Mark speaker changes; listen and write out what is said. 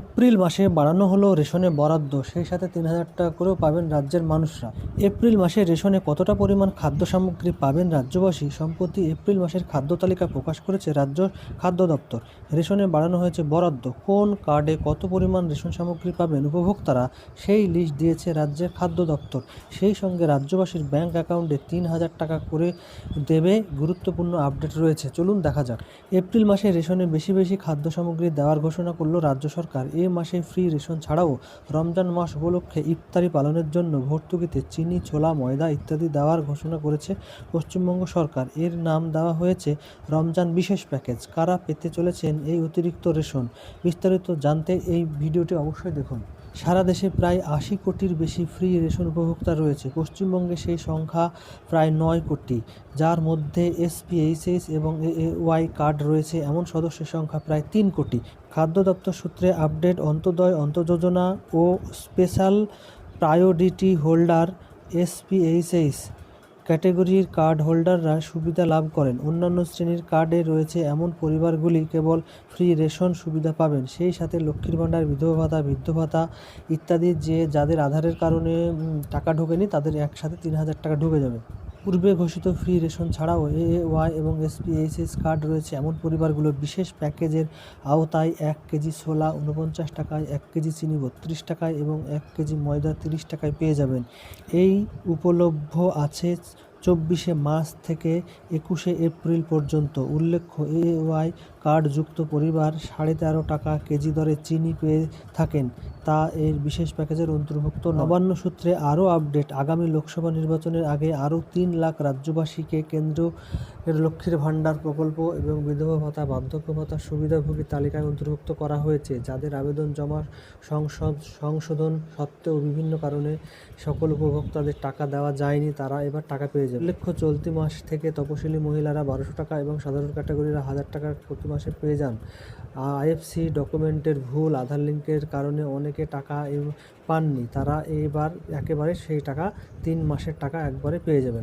Speaker 1: April মাসে বাড়ানো হলো রেশনে বরাদ্দ, সেই সাথে তিন হাজার টাকা করেও পাবেন রাজ্যের মানুষরা। এপ্রিল মাসে রেশনে কতটা পরিমাণ খাদ্য সামগ্রী পাবেন রাজ্যবাসী সম্প্রতি এপ্রিল মাসের খাদ্য তালিকা প্রকাশ করেছে রাজ্য খাদ্য দপ্তর। রেশনে বাড়ানো হয়েছে বরাদ্দ, কোন কার্ডে কত পরিমাণ রেশন সামগ্রী পাবেন উপভোক্তারা সেই লিস্ট দিয়েছে রাজ্যের খাদ্য দপ্তর। সেই সঙ্গে রাজ্যবাসীর ব্যাংক অ্যাকাউন্টে তিন হাজার টাকা করে দেবে গুরুত্বপূর্ণ আপডেট রয়েছে। চলুন দেখা যাক। এপ্রিল মাসে রেশনে বেশি বেশি খাদ্য সামগ্রী দেওয়ার ঘোষণা করল রাজ্য সরকার। এ মাসে ফ্রি রেশন ছাড়াও রমজান মাস উপলক্ষে ইফতারি পালনের জন্য ভর্তুকিতে চিনি, ছোলা, ময়দা ইত্যাদি দেওয়ার ঘোষণা করেছে পশ্চিমবঙ্গ সরকার। এর নাম দেওয়া হয়েছে রমজান বিশেষ প্যাকেজ। কারা পেতে চলেছেন এই অতিরিক্ত রেশন? বিস্তারিত জানতে এই ভিডিওটি অবশ্যই দেখুন। সারা দেশে প্রায় আশি কোটির বেশি ফ্রি রেশন উপভোক্তা রয়েছে। পশ্চিমবঙ্গে সেই সংখ্যা প্রায় নয় কোটি, যার মধ্যে এসপিএইচএস এবং ওয়াই কার্ড রয়েছে। এমন সদস্যের সংখ্যা প্রায় তিন কোটি। খাদ্য দপ্তর সূত্রে আপডেট অন্তদয় অন্তযোজনা ও স্পেশাল প্রায়োরিটি হোল্ডার এসপিএইচএস ক্যাটেগরির কার্ড হোল্ডাররা সুবিধা লাভ করেন। অন্যান্য শ্রেণির কার্ডে রয়েছে এমন পরিবারগুলি কেবল ফ্রি রেশন সুবিধা পাবেন। সেই সাথে লক্ষ্মীর ভাণ্ডার, বিধবা ভাতা, বৃদ্ধ ভাতা ইত্যাদি যে যাদের আধারের কারণে টাকা ঢোকেনি তাদের একসাথে তিন হাজার টাকা ঢুকে যাবে। পূর্বে ঘোষিত ফ্রি রেশন ছাড়াও এ ওয়াই এবং এসপিএসএস কার্ড রয়েছে। এমন পরিবারগুলো বিশেষ প্যাকেজের আওতায় এক কেজি ছোলা উনপঞ্চাশ টাকায়, এক কেজি চিনি বত্রিশ টাকায় এবং এক কেজি ময়দা তিরিশ টাকায় পেয়ে যাবেন। এই উপলভ্য আছে চব্বিশে মার্চ থেকে একুশে এপ্রিল পর্যন্ত উল্লেখ্য এ ওয়াই কার্ডযুক্ত পরিবার সাড়ে তেরো টাকা কেজি দরে চিনি পেয়ে থাকেন। তা এর বিশেষ প্যাকেজের অন্তর্ভুক্ত নবান্ন সূত্রে আরও আপডেট, আগামী লোকসভা নির্বাচনের আগে আরও তিন লাখ রাজ্যবাসীকে কেন্দ্র এর লক্ষ্মীর ভাণ্ডার প্রকল্প এবং বিধবা ভাতা, বার্ধক্য ভাতার সুবিধাভোগী তালিকায় অন্তর্ভুক্ত করা হয়েছে, যাদের আবেদন জমা সংসদ সংশোধন সত্ত্বেও বিভিন্ন কারণে সকল উপভোক্তাদের টাকা দেওয়া যায়নি, তারা এবার টাকা পেয়ে যাবে। উল্লেখ্য, চলতি মাস থেকে তপশিলি মহিলারা বারোশো টাকা এবং সাধারণ ক্যাটাগরিরা হাজার টাকা প্রতি মাসে পেয়ে যান। আইএফসি ডকুমেন্টের ভুল, আধার লিঙ্কের কারণে অনেকে টাকা পাননি। তারা এবার একেবারে সেই টাকা তিন মাসের টাকা একবারে পেয়ে যাবেন।